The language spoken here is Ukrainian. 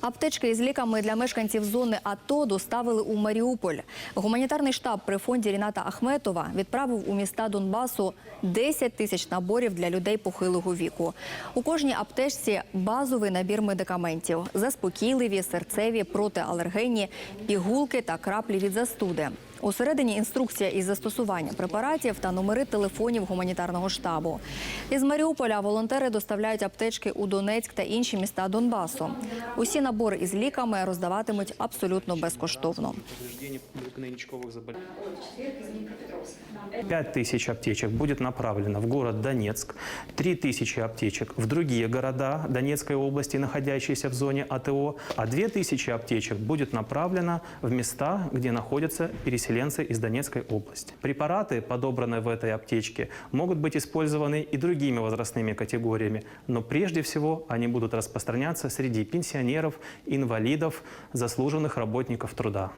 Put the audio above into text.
Аптечки із ліками для мешканців зони АТО доставили у Маріуполь. Гуманітарний штаб при фонді Ріната Ахметова відправив у міста Донбасу 10 тисяч наборів для людей похилого віку. У кожній аптечці базовий набір медикаментів: заспокійливі, серцеві, протиалергенні, пігулки та краплі від застуди. Усередині інструкція із застосування препаратів та номери телефонів гуманітарного штабу. Із Маріуполя волонтери доставляють аптечки у Донецьк та інші міста Донбасу. Усі набори із ліками роздаватимуть абсолютно безкоштовно. Повреждений гнойничковых заболеваний. 5 тысяч аптечек будет направлено в город Донецк, 3 тысячи аптечек в другие города Донецкой области, находящиеся в зоне АТО, а 2 тысячи аптечек будет направлено в места, где находятся переселенцы из Донецкой области. Препараты, подобранные в этой аптечке, могут быть использованы и другими возрастными категориями, но прежде всего они будут распространяться среди пенсионеров, инвалидов, заслуженных работников труда.